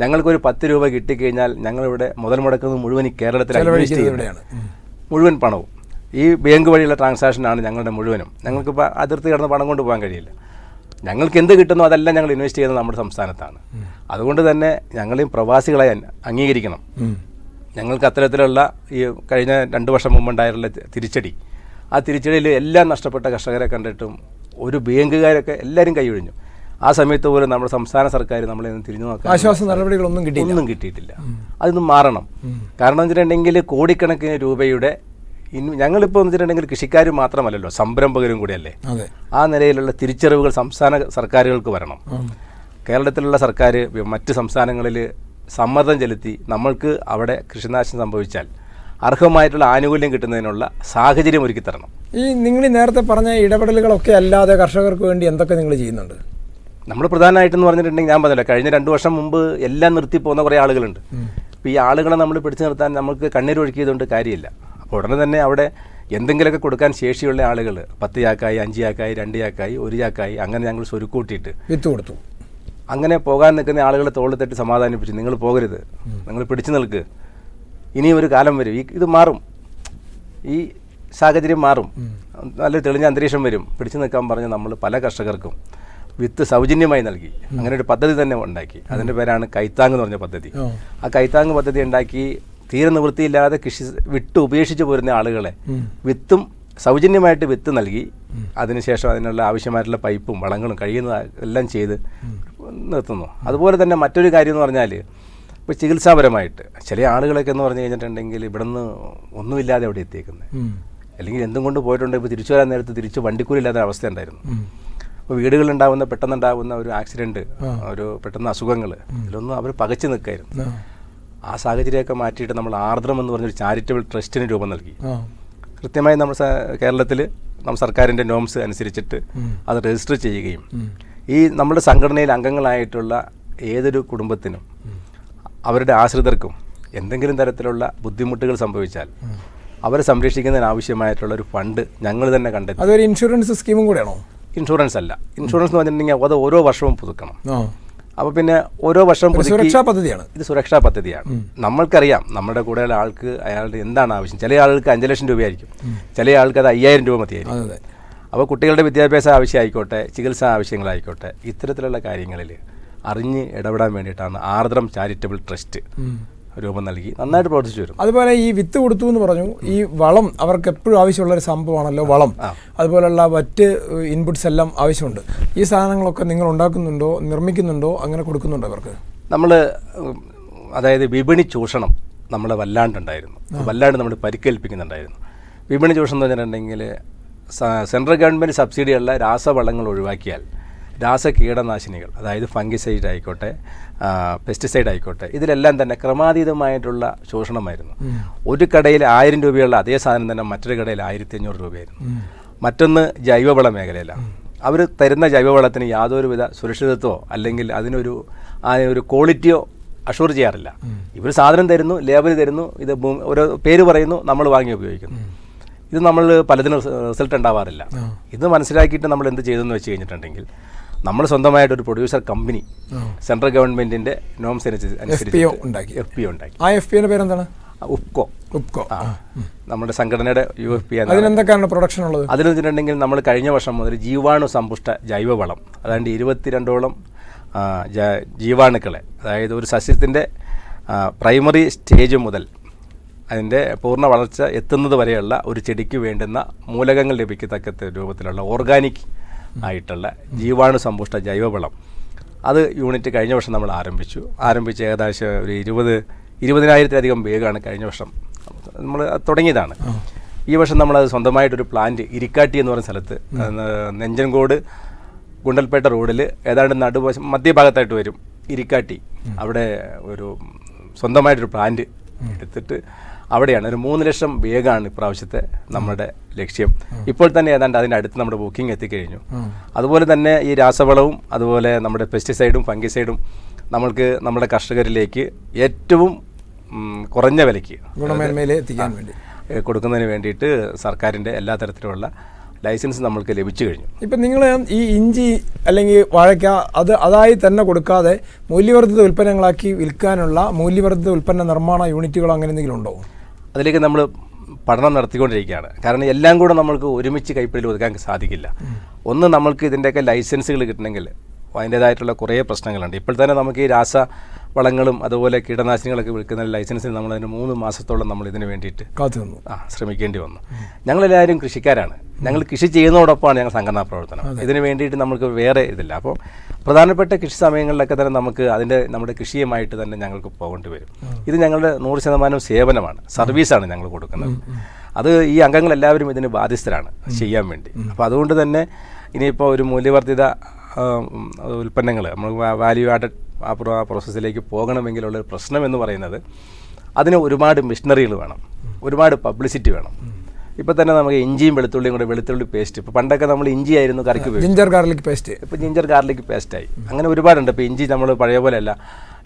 ഞങ്ങൾക്കൊരു പത്ത് രൂപ കിട്ടിക്കഴിഞ്ഞാൽ ഞങ്ങളിവിടെ മുതൽ മുടക്കുന്നത് മുഴുവൻ ഈ കേരളത്തിൽ. മുഴുവൻ പണവും. ഈ ബാങ്ക് വഴിയുള്ള ട്രാൻസാക്ഷനാണ് ഞങ്ങളുടെ മുഴുവനും. ഞങ്ങൾക്കിപ്പോൾ അതിർത്തി കടന്ന് പണം കൊണ്ടുപോകാൻ കഴിയില്ല. ഞങ്ങൾക്ക് എന്ത് കിട്ടുന്നോ അതെല്ലാം ഞങ്ങൾ ഇൻവെസ്റ്റ് ചെയ്യുന്നത് നമ്മുടെ സംസ്ഥാനത്താണ്. അതുകൊണ്ട് തന്നെ ഞങ്ങളെയും പ്രവാസികളെ അംഗീകരിക്കണം. ഞങ്ങൾക്ക് അത്തരത്തിലുള്ള ഈ കഴിഞ്ഞ രണ്ട് വർഷം മുമ്പുണ്ടായിട്ടുള്ള ഉണ്ടായിട്ടുള്ള തിരിച്ചടി. ആ തിരിച്ചടിയിൽ എല്ലാം നഷ്ടപ്പെട്ട കർഷകരെ കണ്ടിട്ടും ഒരു ബാങ്കുകാരൊക്കെ എല്ലാവരും കൈയൊഴിഞ്ഞു. ആ സമയത്ത് പോലും നമ്മുടെ സംസ്ഥാന സർക്കാർ നമ്മളെ ഒന്ന് തിരിഞ്ഞു നോക്കാം
ആശ്വാസ നടപടികളൊന്നും കിട്ടിയില്ല.
ഒന്നും കിട്ടിയിട്ടില്ല. അതൊന്നും മാറണം. കാരണം എന്ന് വെച്ചിട്ടുണ്ടെങ്കിൽ കോടിക്കണക്കിന് രൂപയുടെ ഞങ്ങളിപ്പോൾ എന്ന് വെച്ചിട്ടുണ്ടെങ്കിൽ കൃഷിക്കാർ മാത്രമല്ലല്ലോ സംരംഭകരും കൂടിയല്ലേ. ആ നിലയിലുള്ള തിരിച്ചറിവുകൾ സംസ്ഥാന സർക്കാരുകൾക്ക് വരണം. കേരളത്തിലുള്ള സർക്കാർ മറ്റ് സംസ്ഥാനങ്ങളിൽ സമ്മർദ്ദം ചെലുത്തി നമ്മൾക്ക് അവിടെ കൃഷിനാശം സംഭവിച്ചാൽ അർഹമായിട്ടുള്ള ആനുകൂല്യം കിട്ടുന്നതിനുള്ള സാഹചര്യം ഒരുക്കി തരണം.
ഈ നിങ്ങൾ നേരത്തെ പറഞ്ഞ ഇടപെടലുകളൊക്കെ അല്ലാതെ കർഷകർക്ക് വേണ്ടി എന്തൊക്കെ നിങ്ങൾ ചെയ്യുന്നുണ്ട്?
നമ്മൾ പ്രധാനമായിട്ടെന്ന് പറഞ്ഞിട്ടുണ്ടെങ്കിൽ ഞാൻ പറഞ്ഞില്ല കഴിഞ്ഞ രണ്ട് വർഷം മുമ്പ് എല്ലാം നിർത്തി പോകുന്ന കുറേ ആളുകളുണ്ട്. അപ്പോൾ ഈ ആളുകളെ നമ്മൾ പിടിച്ചു നിർത്താൻ നമുക്ക് കണ്ണീരൊഴുക്കിയതുകൊണ്ട് കാര്യമില്ല. ഉടനെ തന്നെ അവിടെ എന്തെങ്കിലുമൊക്കെ കൊടുക്കാൻ ശേഷിയുള്ള ആളുകൾ പത്ത് ചാക്കായി അഞ്ച് ചാക്കായി രണ്ട് ചാക്കായി ഒരു ചാക്കായി അങ്ങനെ ഞങ്ങൾ സ്വരുക്കൂട്ടിയിട്ട്
വിത്ത് കൊടുത്തു.
അങ്ങനെ പോകാൻ നിൽക്കുന്ന ആളുകളെ തോളിൽ തട്ടി സമാധാനിപ്പിച്ചു നിങ്ങൾ പോകരുത്. നിങ്ങൾ പിടിച്ചു നിൽക്ക്. ഇനിയും ഒരു കാലം വരും. ഈ ഇത് മാറും. ഈ സാഹചര്യം മാറും. നല്ല തെളിഞ്ഞ അന്തരീക്ഷം വരും. പിടിച്ചു നിൽക്കാൻ പറഞ്ഞ് നമ്മൾ പല കർഷകർക്കും വിത്ത് സൗജന്യമായി നൽകി. അങ്ങനെ ഒരു പദ്ധതി തന്നെ ഉണ്ടാക്കി. അതിന്റെ പേരാണ് കൈത്താങ് എന്ന് പറഞ്ഞ പദ്ധതി.
ആ.
ആ കൈത്താങ് പദ്ധതി ഉണ്ടാക്കി തീരെ നിവൃത്തിയില്ലാതെ കൃഷി വിട്ട് ഉപേക്ഷിച്ച് പോരുന്ന ആളുകളെ വിത്തും സൗജന്യമായിട്ട് വിത്ത് നൽകി അതിനുശേഷം അതിനുള്ള ആവശ്യമായിട്ടുള്ള പൈപ്പും വളങ്ങളും കഴിയുന്ന എല്ലാം ചെയ്ത് നിർത്തുന്നു. അതുപോലെ തന്നെ മറ്റൊരു കാര്യം എന്ന് പറഞ്ഞാൽ ഇപ്പോൾ ചികിത്സാപരമായിട്ട് ചില ആളുകളൊക്കെ എന്ന് പറഞ്ഞു കഴിഞ്ഞിട്ടുണ്ടെങ്കിൽ ഇവിടുന്ന് ഒന്നുമില്ലാതെ അവിടെ എത്തിയേക്കുന്നത്. അല്ലെങ്കിൽ എന്തും കൊണ്ട് പോയിട്ടുണ്ട് ഇപ്പോൾ തിരിച്ചു വരാൻ നേരത്ത് തിരിച്ച് വണ്ടിക്കൂലില്ലാത്ത അവസ്ഥ ഉണ്ടായിരുന്നു. അപ്പോൾ വീടുകളുണ്ടാവുന്ന പെട്ടെന്നുണ്ടാവുന്ന ഒരു ആക്സിഡന്റ് ഒരു പെട്ടെന്ന് അസുഖങ്ങൾ ഇതിലൊന്നും അവർ പകച്ചു നിൽക്കായിരുന്നു.
ആ.
സാഹചര്യമൊക്കെ മാറ്റിയിട്ട് നമ്മൾ ആർദ്രം എന്ന് പറഞ്ഞൊരു ചാരിറ്റബിൾ ട്രസ്റ്റിന് രൂപം നൽകി. കൃത്യമായി നമ്മൾ കേരളത്തിൽ നമ്മൾ സർക്കാരിന്റെ നോംസ് അനുസരിച്ചിട്ട് അത് രജിസ്റ്റർ ചെയ്യുകയും ഈ നമ്മുടെ സംഘടനയിൽ അംഗങ്ങളായിട്ടുള്ള ഏതൊരു കുടുംബത്തിനും അവരുടെ ആശ്രിതർക്കും എന്തെങ്കിലും തരത്തിലുള്ള ബുദ്ധിമുട്ടുകൾ സംഭവിച്ചാൽ അവരെ സംരക്ഷിക്കുന്നതിന് ആവശ്യമായിട്ടുള്ള ഒരു ഫണ്ട് ഞങ്ങൾ തന്നെ കണ്ടെത്തി.
അതൊരു ഇൻഷുറൻസ് സ്കീമും കൂടെയാണോ?
ഇൻഷുറൻസ് അല്ല. ഇൻഷുറൻസ് എന്ന് പറഞ്ഞിട്ടുണ്ടെങ്കിൽ അത് ഓരോ വർഷവും പുതുക്കണം. അപ്പോൾ പിന്നെ ഓരോ വർഷം
സുരക്ഷാ പദ്ധതിയാണ്.
ഇത് സുരക്ഷാ പദ്ധതിയാണ്. നമ്മൾക്കറിയാം നമ്മുടെ കൂടെയുള്ള ആൾക്ക് അയാളുടെ എന്താണ് ആവശ്യം. ചില ആൾക്ക് അഞ്ച് ലക്ഷം രൂപയായിരിക്കും. ചില ആൾക്ക് അത് അയ്യായിരം രൂപ മതിയായിരിക്കും. അപ്പോൾ കുട്ടികളുടെ വിദ്യാഭ്യാസ ആവശ്യമായിക്കോട്ടെ ചികിത്സാ ആവശ്യങ്ങളായിക്കോട്ടെ ഇത്തരത്തിലുള്ള കാര്യങ്ങളിൽ അറിഞ്ഞ് ഇടപെടാൻ വേണ്ടിയിട്ടാണ് ആർദ്രം ചാരിറ്റബിൾ ട്രസ്റ്റ്. രൂപം നൽകി നന്നായിട്ട് പ്രവർത്തിച്ചു വരും.
അതുപോലെ ഈ വിത്ത് കൊടുത്തു എന്ന് പറഞ്ഞു ഈ വളം അവർക്ക് എപ്പോഴും ആവശ്യമുള്ള ഒരു സംഭവമാണല്ലോ വളം. അതുപോലുള്ള മറ്റ് ഇൻപുട്സ് എല്ലാം ആവശ്യമുണ്ട്. ഈ സാധനങ്ങളൊക്കെ നിങ്ങൾ ഉണ്ടാക്കുന്നുണ്ടോ നിർമ്മിക്കുന്നുണ്ടോ അങ്ങനെ കൊടുക്കുന്നുണ്ടോ അവർക്ക്
നമ്മൾ അതായത് വിപണി ചൂഷണം നമ്മളെ വല്ലാണ്ടുണ്ടായിരുന്നു. വല്ലാണ്ട് നമ്മൾ പരിക്കേൽപ്പിക്കുന്നുണ്ടായിരുന്നു. വിപണി ചൂഷണം എന്ന് പറഞ്ഞിട്ടുണ്ടെങ്കിൽ സെൻട്രൽ ഗവൺമെന്റ് സബ്സിഡിയുള്ള രാസവളങ്ങൾ ഒഴിവാക്കിയാൽ രാസ കീടനാശിനികൾ അതായത് ഫംഗിസൈഡ് ആയിക്കോട്ടെ പെസ്റ്റിസൈഡ് ആയിക്കോട്ടെ ഇതിലെല്ലാം തന്നെ ക്രമാതീതമായിട്ടുള്ള ചൂഷണമായിരുന്നു ഒരു കടയിൽ ആയിരം രൂപയുള്ള അതേ സാധനം തന്നെ മറ്റൊരു കടയിൽ ആയിരത്തി അഞ്ഞൂറ് രൂപയായിരുന്നു മറ്റൊന്ന് ജൈവവള മേഖലയിലാണ്. അവർ തരുന്ന ജൈവവളത്തിന് യാതൊരുവിധ സുരക്ഷിതത്വമോ അല്ലെങ്കിൽ അതിനൊരു ആ ഒരു ക്വാളിറ്റിയോ അഷൂർ ചെയ്യാറില്ല. ഇവർ സാധനം തരുന്നു ലേബൽ തരുന്നു ഇത് ഓരോ പേര് പറയുന്നു നമ്മൾ വാങ്ങി ഉപയോഗിക്കുന്നു. ഇത് നമ്മൾ പലതിനും റിസൾട്ട് ഉണ്ടാവാറില്ല. ഇത് മനസ്സിലാക്കിയിട്ട് നമ്മൾ എന്ത് ചെയ്തെന്ന് വെച്ച് കഴിഞ്ഞിട്ടുണ്ടെങ്കിൽ നമ്മൾ സ്വന്തമായിട്ട് ഒരു പ്രൊഡ്യൂസർ കമ്പനി സെൻട്രൽ ഗവൺമെന്റിന്റെ നോംസ് അനുസരിച്ച്
ഉണ്ടാക്കി.
എഫ് പി ഉണ്ടാക്കി.
ആ എഫ് പിയുടെ പേരെന്താണ്?
ഉപ്കോ
ഉപ്കോ
നമ്മുടെ സംഘടനയുടെ യു എഫ് പി
അതിനെന്തൊക്കെയാണ് പ്രൊഡക്ഷൻ ഉള്ളത്?
അതിൽ വെച്ചിട്ടുണ്ടെങ്കിൽ നമ്മൾ കഴിഞ്ഞ വർഷം മുതൽ ജീവാണു സമ്പുഷ്ട ജൈവവളം അതായത് ഇരുപത്തിരണ്ടോളം ജീവാണുക്കളെ അതായത് ഒരു സസ്യത്തിന്റെ പ്രൈമറി സ്റ്റേജ് മുതൽ അതിന്റെ പൂർണ വളർച്ച എത്തുന്നത് വരെയുള്ള ഒരു ചെടിക്ക് വേണ്ടുന്ന മൂലകങ്ങൾ ലഭിക്കത്തക്ക രൂപത്തിലുള്ള ഓർഗാനിക് ആയിട്ടുള്ള ജീവാണു സമ്പുഷ്ട ജൈവവളം. അത് യൂണിറ്റ് കഴിഞ്ഞ വർഷം നമ്മൾ ആരംഭിച്ചു. ആരംഭിച്ച് ഏകദേശം ഒരു ഇരുപത് ഇരുപതിനായിരത്തിലധികം വേഗമാണ് കഴിഞ്ഞ വർഷം. നമ്മൾ തുടങ്ങിയതാണ്. ഈ വർഷം നമ്മൾ നമ്മളത് സ്വന്തമായിട്ടൊരു പ്ലാന്റ് ഇരിക്കാട്ടി എന്ന് പറഞ്ഞ സ്ഥലത്ത് നെഞ്ചൻകോട് ഗുണ്ടൽപേട്ട റോഡിൽ ഏതാണ്ട് നടുവശം മധ്യഭാഗത്തായിട്ട് വരും ഇരിക്കാട്ടി. അവിടെ ഒരു സ്വന്തമായിട്ടൊരു പ്ലാന്റ് എടുത്തിട്ട് അവിടെയാണ്. ഒരു മൂന്ന് ലക്ഷം വേഗമാണ് ഇപ്രാവശ്യത്തെ നമ്മുടെ ലക്ഷ്യം. ഇപ്പോൾ തന്നെ ഏതാണ്ട് അതിന്റെ അടുത്ത് നമ്മുടെ ബുക്കിംഗ് എത്തിക്കഴിഞ്ഞു. അതുപോലെ തന്നെ ഈ രാസവളവും അതുപോലെ നമ്മുടെ പെസ്റ്റിസൈഡും ഫംഗിസൈഡും നമ്മൾക്ക് നമ്മുടെ കർഷകരിലേക്ക് ഏറ്റവും കുറഞ്ഞ വിലയ്ക്ക്
ഗുണമേന്മയിൽ എത്തിക്കാൻ വേണ്ടി.
കൊടുക്കുന്നതിന് വേണ്ടിയിട്ട് സർക്കാരിന്റെ എല്ലാ തരത്തിലുള്ള ലൈസൻസ് നമ്മൾക്ക് ലഭിച്ചു കഴിഞ്ഞു.
ഇപ്പം നിങ്ങൾ ഈ ഇഞ്ചി അല്ലെങ്കിൽ വാഴയ്ക്ക അത് അതായി തന്നെ കൊടുക്കാതെ മൂല്യവർദ്ധിത ഉൽപ്പന്നങ്ങളാക്കി വിൽക്കാനുള്ള മൂല്യവർദ്ധിത ഉൽപ്പന്ന നിർമ്മാണ യൂണിറ്റുകൾ അങ്ങനെ എന്തെങ്കിലും ഉണ്ടോ?
അതിലേക്ക് നമ്മൾ പഠനം നടത്തിക്കൊണ്ടിരിക്കുകയാണ്. കാരണം എല്ലാം കൂടെ നമ്മൾക്ക് ഒരുമിച്ച് കൈപ്പിടിയിൽ ഒതുക്കാൻ സാധിക്കില്ല. ഒന്ന് നമ്മൾക്ക് ഇതിന്റെയൊക്കെ ലൈസൻസുകൾ കിട്ടണമെങ്കിൽ അതിന്റേതായിട്ടുള്ള കുറേ പ്രശ്നങ്ങളുണ്ട്. ഇപ്പോൾ തന്നെ നമുക്ക് ഈ രാസ വളങ്ങളും അതുപോലെ കീടനാശിനികളൊക്കെ വിൽക്കുന്ന ലൈസൻസിന് നമ്മൾ അതിന് മൂന്ന് മാസത്തോളം നമ്മൾ ഇതിന് വേണ്ടിയിട്ട്
കാത്തു നിന്നു.
ആ ശ്രമിക്കേണ്ടി വന്നു. ഞങ്ങളെല്ലാവരും കൃഷിക്കാരാണ്. ഞങ്ങൾ കൃഷി ചെയ്യുന്നതോടൊപ്പമാണ് ഞങ്ങൾ സംഘടനാ പ്രവർത്തനം. ഇതിന് വേണ്ടിയിട്ട് നമുക്ക് വേറെ ഇതില്ല. അപ്പോൾ പ്രധാനപ്പെട്ട കൃഷി സമയങ്ങളിലൊക്കെ തന്നെ നമുക്ക് അതിന്റെ നമ്മുടെ കൃഷിയുമായിട്ട് തന്നെ ഞങ്ങൾക്ക് പോകേണ്ടി വരും. ഇത് ഞങ്ങളുടെ നൂറ് ശതമാനം സേവനമാണ്. സർവീസാണ് ഞങ്ങൾ കൊടുക്കുന്നത്. അത് ഈ അംഗങ്ങളെല്ലാവരും ഇതിന് ബാധ്യസ്ഥരാണ് ചെയ്യാൻ വേണ്ടി. അപ്പോൾ അതുകൊണ്ട് തന്നെ ഇനിയിപ്പോൾ ഒരു മൂല്യവർദ്ധിത ഉൽപ്പന്നങ്ങൾ നമ്മൾ വാല്യൂ ആഡഡ് ആ പ്രോസസ്സിലേക്ക് പോകണമെങ്കിലുള്ള ഒരു പ്രശ്നം എന്ന് പറയുന്നത് അതിന് ഒരുപാട് മിഷനറികൾ വേണം. ഒരുപാട് പബ്ലിസിറ്റി വേണം. ഇപ്പം തന്നെ നമുക്ക് ഇഞ്ചിയും വെളുത്തുള്ളിയും കൂടെ വെളുത്തുള്ളി പേസ്റ്റ് ഇപ്പോൾ പണ്ടൊക്കെ നമ്മൾ ഇഞ്ചി ആയിരുന്നു കറിക്ക്
ജിഞ്ചർ ഗാർലിക് പേസ്റ്റ്
ഇപ്പോൾ ജിഞ്ചർ ഗാർലിക് പേസ്റ്റായി അങ്ങനെ ഒരുപാടുണ്ട്. ഇപ്പോൾ ഇഞ്ചി നമ്മൾ പഴയ പോലെ അല്ല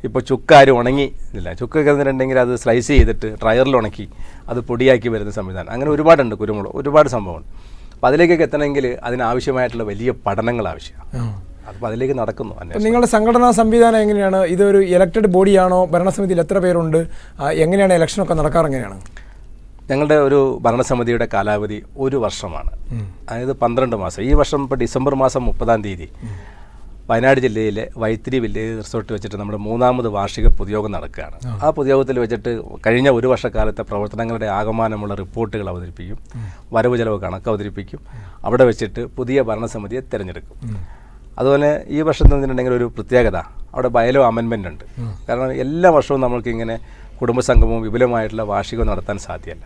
ഇപ്പോൾ ചുക്ക് ആരും ഉണങ്ങി ഇല്ല ചുക്കൊക്കെ എന്നിട്ടുണ്ടെങ്കിൽ അത് സ്ലൈസ് ചെയ്തിട്ട് ഡ്രയറിൽ ഉണക്കി അത് പൊടിയാക്കി വരുന്ന സംവിധാനം. അങ്ങനെ ഒരുപാടുണ്ട് കുരുമുളക്. ഒരുപാട് സംഭവമുണ്ട് അപ്പോൾ അതിലേക്കൊക്കെ എത്തണമെങ്കിൽ അതിനാവശ്യമായിട്ടുള്ള വലിയ പഠനങ്ങൾ ആവശ്യമാണ്. അപ്പോൾ അതിലേക്ക് നടക്കുന്നു
നിങ്ങളുടെ സംഘടനാ സംവിധാനം എങ്ങനെയാണ്? ഇതൊരു ഇലക്റ്റഡ് ബോഡിയാണോ ഭരണസമിതിയിൽ എത്ര പേരുണ്ട്? എങ്ങനെയാണ് ഇലക്ഷനൊക്കെ നടക്കാറ് എങ്ങനെയാണ്?
ഞങ്ങളുടെ ഒരു ഭരണസമിതിയുടെ കാലാവധി ഒരു വർഷമാണ്. അതായത് പന്ത്രണ്ട് മാസം. ഈ വർഷം ഇപ്പോൾ ഡിസംബർ മാസം മുപ്പതാം തീയതി വയനാട് ജില്ലയിലെ വൈത്തിരി വില്ലേജ് റിസോർട്ട് വെച്ചിട്ട് നമ്മുടെ മൂന്നാമത് വാർഷിക പൊതുയോഗം നടക്കുകയാണ്. ആ. പൊതുയോഗത്തിൽ വെച്ചിട്ട് കഴിഞ്ഞ ഒരു വർഷക്കാലത്തെ പ്രവർത്തനങ്ങളുടെ ആകമാനമുള്ള റിപ്പോർട്ടുകൾ അവതരിപ്പിക്കും. വരവ് ചെലവ് കണക്ക് അവതരിപ്പിക്കും. അവിടെ വെച്ചിട്ട് പുതിയ ഭരണസമിതിയെ തിരഞ്ഞെടുക്കും. അതുപോലെ ഈ വർഷം തന്നിട്ടുണ്ടെങ്കിൽ ഒരു പ്രത്യേകത. അവിടെ ബയലോ അമെൻമെന്റ് ഉണ്ട്. കാരണം എല്ലാ വർഷവും നമ്മൾക്ക് ഇങ്ങനെ കുടുംബസംഗമവും വിപുലമായിട്ടുള്ള വാർഷികവും നടത്താൻ സാധ്യമല്ല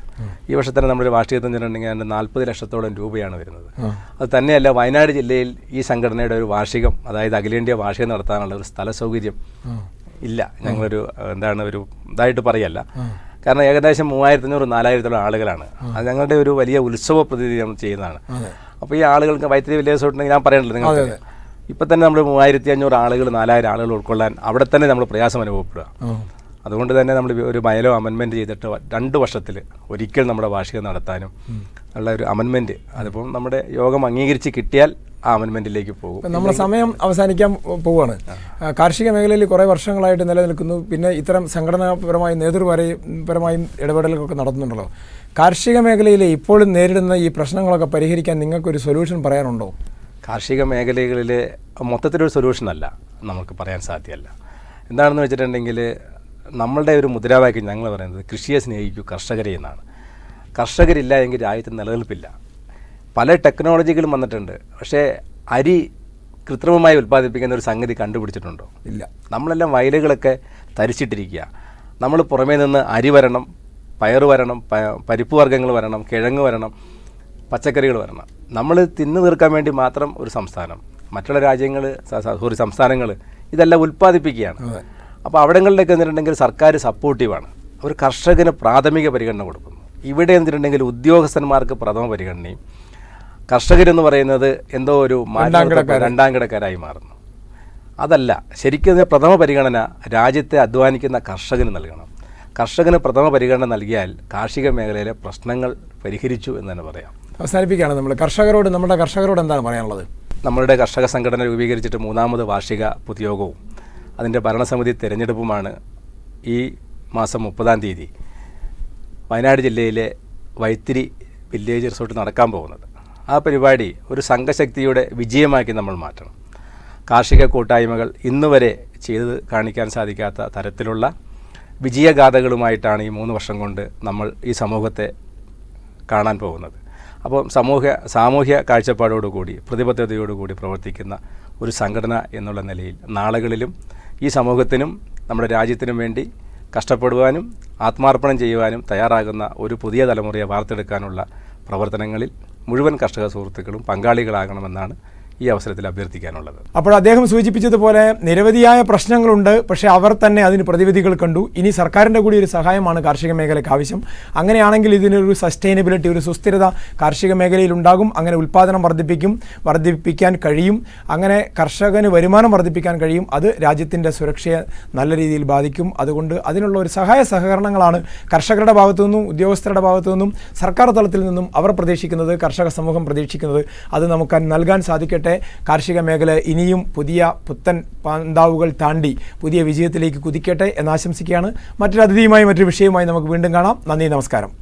ഈ വർഷത്തന്നെ നമ്മുടെ വാർഷികത്തിൽ നിന്നിട്ടുണ്ടെങ്കിൽ അതിന്റെ നാൽപ്പത് ലക്ഷത്തോളം രൂപയാണ് വരുന്നത്. അത് തന്നെയല്ല വയനാട് ജില്ലയിൽ ഈ സംഘടനയുടെ ഒരു വാർഷികം അതായത് അഖിലേന്ത്യാ വാർഷികം നടത്താനുള്ള ഒരു സ്ഥല സൗകര്യം ഇല്ല. ഞങ്ങളൊരു എന്താണ് ഒരു ഇതായിട്ട് പറയല്ല. കാരണം ഏകദേശം മൂവായിരത്തി അഞ്ഞൂറ് നാലായിരത്തോളം ആളുകളാണ്. അത് ഞങ്ങളുടെ ഒരു വലിയ ഉത്സവ പ്രതിനിധി നമ്മൾ ചെയ്യുന്നതാണ് അപ്പോൾ ഈ ആളുകൾക്ക് വൈത്തിരി വില്ലേജ് ഞാൻ പറയണ്ടല്ലോ നിങ്ങൾക്ക്. ഇപ്പം തന്നെ നമ്മൾ മൂവായിരത്തി അഞ്ഞൂറ് ആളുകൾ നാലായിരം ആളുകൾ ഉൾക്കൊള്ളാൻ അവിടെ തന്നെ നമ്മൾ പ്രയാസം അനുഭവപ്പെടുക. അതുകൊണ്ട് തന്നെ നമ്മൾ ഒരു മൈലോ അമെൻമെന്റ് ചെയ്തിട്ട് രണ്ട് വർഷത്തിൽ ഒരിക്കൽ നമ്മുടെ വാർഷികം നടത്താനും ഉള്ള ഒരു അമെൻമെന്റ് അതിപ്പം നമ്മുടെ യോഗം അംഗീകരിച്ച് കിട്ടിയാൽ ആ അമെൻമെന്റിലേക്ക് പോകും.
നമ്മുടെ സമയം അവസാനിക്കാൻ പോവുകയാണ് കാർഷിക മേഖലയിൽ കുറേ വർഷങ്ങളായിട്ട് നിലനിൽക്കുന്നു. പിന്നെ ഇത്തരം സംഘടനാപരമായി നേതൃപരമായും ഇടപെടലുകളൊക്കെ നടത്തുന്നുണ്ടല്ലോ. കാർഷിക മേഖലയിൽ ഇപ്പോഴും നേരിടുന്ന ഈ പ്രശ്നങ്ങളൊക്കെ പരിഹരിക്കാൻ നിങ്ങൾക്കൊരു സൊല്യൂഷൻ പറയാനുണ്ടോ?
കാർഷിക മേഖലകളിൽ മൊത്തത്തിലൊരു സൊല്യൂഷനല്ല നമുക്ക് പറയാൻ സാധ്യമല്ല. എന്താണെന്ന് വെച്ചിട്ടുണ്ടെങ്കിൽ നമ്മളുടെ ഒരു മുദ്രാവാക്യം ഞങ്ങൾ പറയുന്നത് കൃഷിയെ സ്നേഹിക്കൂ കർഷകരെ എന്നാണ്. കർഷകരില്ല എങ്കിൽ രാജ്യത്ത് നിലനിൽപ്പില്ല. പല ടെക്നോളജികളും വന്നിട്ടുണ്ട്. പക്ഷേ അരി കൃത്രിമമായി ഉൽപ്പാദിപ്പിക്കുന്ന ഒരു സംഗതി കണ്ടുപിടിച്ചിട്ടുണ്ടോ?
ഇല്ല.
നമ്മളെല്ലാം വയലുകളൊക്കെ തരിച്ചിട്ടിരിക്കുക. നമ്മൾ പുറമേ നിന്ന് അരി വരണം പയർ വരണം പരിപ്പ് വർഗങ്ങൾ വരണം കിഴങ്ങ് വരണം പച്ചക്കറികൾ വരണം. നമ്മൾ തിന്നു തീർക്കാൻ വേണ്ടി മാത്രം ഒരു സംസ്ഥാനം. മറ്റുള്ള രാജ്യങ്ങൾ സോറി സംസ്ഥാനങ്ങൾ ഇതെല്ലാം ഉൽപ്പാദിപ്പിക്കുകയാണ്. അപ്പോൾ അവിടങ്ങളിലൊക്കെ എന്തിട്ടുണ്ടെങ്കിൽ സർക്കാർ സപ്പോർട്ടീവാണ് ഒരു കർഷകന് പ്രാഥമിക പരിഗണന കൊടുക്കുന്നു. ഇവിടെ എന്തിട്ടുണ്ടെങ്കിൽ ഉദ്യോഗസ്ഥന്മാർക്ക് പ്രഥമ പരിഗണനയും കർഷകരെന്ന് പറയുന്നത് എന്തോ ഒരു രണ്ടാം കിടക്കാരായി. മാറുന്നു. അതല്ല ശരിക്കും പ്രഥമ പരിഗണന രാജ്യത്തെ അധ്വാനിക്കുന്ന കർഷകന് നൽകണം. കർഷകന് പ്രഥമ പരിഗണന നൽകിയാൽ കാർഷിക മേഖലയിലെ പ്രശ്നങ്ങൾ പരിഹരിച്ചു എന്ന് തന്നെ പറയാം.
അവസാനിപ്പിക്കുകയാണ് നമ്മൾ. കർഷകരോട് നമ്മുടെ കർഷകരോട് എന്താണ് പറയാനുള്ളത്?
നമ്മളുടെ കർഷക സംഘടന രൂപീകരിച്ചിട്ട് മൂന്നാമത് വാർഷിക പൊതുയോഗവും അതിന്റെ ഭരണസമിതി തിരഞ്ഞെടുപ്പുമാണ് ഈ മാസം മുപ്പതാം തീയതി വയനാട് ജില്ലയിലെ വൈത്തിരി വില്ലേജ് റിസോർട്ട് നടക്കാൻ പോകുന്നത്. ആ പരിപാടി ഒരു സംഘശക്തിയുടെ വിജയമാക്കി നമ്മൾ മാറ്റണം. കാർഷിക കൂട്ടായ്മകൾ ഇന്ന് വരെ ചെയ്ത് കാണിക്കാൻ സാധിക്കാത്ത തരത്തിലുള്ള വിജയഗാഥകളുമായിട്ടാണ് ഈ മൂന്ന് വർഷം കൊണ്ട് നമ്മൾ ഈ സമൂഹത്തെ കാണാൻ പോകുന്നത്. അപ്പോൾ സമൂഹ സാമൂഹ്യ കാഴ്ചപ്പാടോടുകൂടി പ്രതിബദ്ധതയോടുകൂടി പ്രവർത്തിക്കുന്ന ഒരു സംഘടന എന്നുള്ള നിലയിൽ നാളുകളിലും ഈ സമൂഹത്തിനും നമ്മുടെ രാജ്യത്തിനും വേണ്ടി കഷ്ടപ്പെടുവാനും ആത്മാർപ്പണം ചെയ്യുവാനും തയ്യാറാകുന്ന ഒരു പുതിയ തലമുറയെ വാർത്തെടുക്കാനുള്ള പ്രവർത്തനങ്ങളിൽ മുഴുവൻ കർഷക സുഹൃത്തുക്കളും പങ്കാളികളാകണമെന്നാണ് ഈ അവസരത്തിൽ അഭ്യർത്ഥിക്കാനുള്ളത്.
അപ്പോൾ അദ്ദേഹം സൂചിപ്പിച്ചതുപോലെ നിരവധിയായ പ്രശ്നങ്ങളുണ്ട്. പക്ഷേ അവർ തന്നെ അതിന് പ്രതിവിധികൾ കണ്ടു. ഇനി സർക്കാരിന്റെ കൂടി ഒരു സഹായമാണ് കാർഷിക മേഖലയ്ക്ക് ആവശ്യം. അങ്ങനെയാണെങ്കിൽ ഇതിനൊരു സസ്റ്റൈനബിലിറ്റി ഒരു സുസ്ഥിരത കാർഷിക മേഖലയിൽ ഉണ്ടാകും. അങ്ങനെ ഉൽപ്പാദനം വർദ്ധിപ്പിക്കും വർദ്ധിപ്പിക്കാൻ കഴിയും. അങ്ങനെ കർഷകന് വരുമാനം വർദ്ധിപ്പിക്കാൻ കഴിയും. അത് രാജ്യത്തിന്റെ സുരക്ഷയെ നല്ല രീതിയിൽ ബാധിക്കും. അതുകൊണ്ട് അതിനുള്ള ഒരു സഹായ സഹകരണങ്ങളാണ് കർഷകരുടെ ഭാഗത്തു നിന്നും ഉദ്യോഗസ്ഥരുടെ ഭാഗത്തു നിന്നും സർക്കാർ തലത്തിൽ നിന്നും അവർ പ്രതീക്ഷിക്കുന്നത് കർഷക സമൂഹം പ്രതീക്ഷിക്കുന്നത്. അത് നമുക്ക് നൽകാൻ സാധിക്കട്ടെ കാർഷിക മേഖല ഇനിയും പുതിയ പുത്തൻ പാന്താവുകൾ താണ്ടി പുതിയ വിജയത്തിലേക്ക് കുതിക്കട്ടെ എന്നാശംസിക്കുകയാണ് മറ്റൊരു അതിഥിയുമായി മറ്റൊരു വിഷയവുമായി നമുക്ക് വീണ്ടും കാണാം. നന്ദി നമസ്കാരം.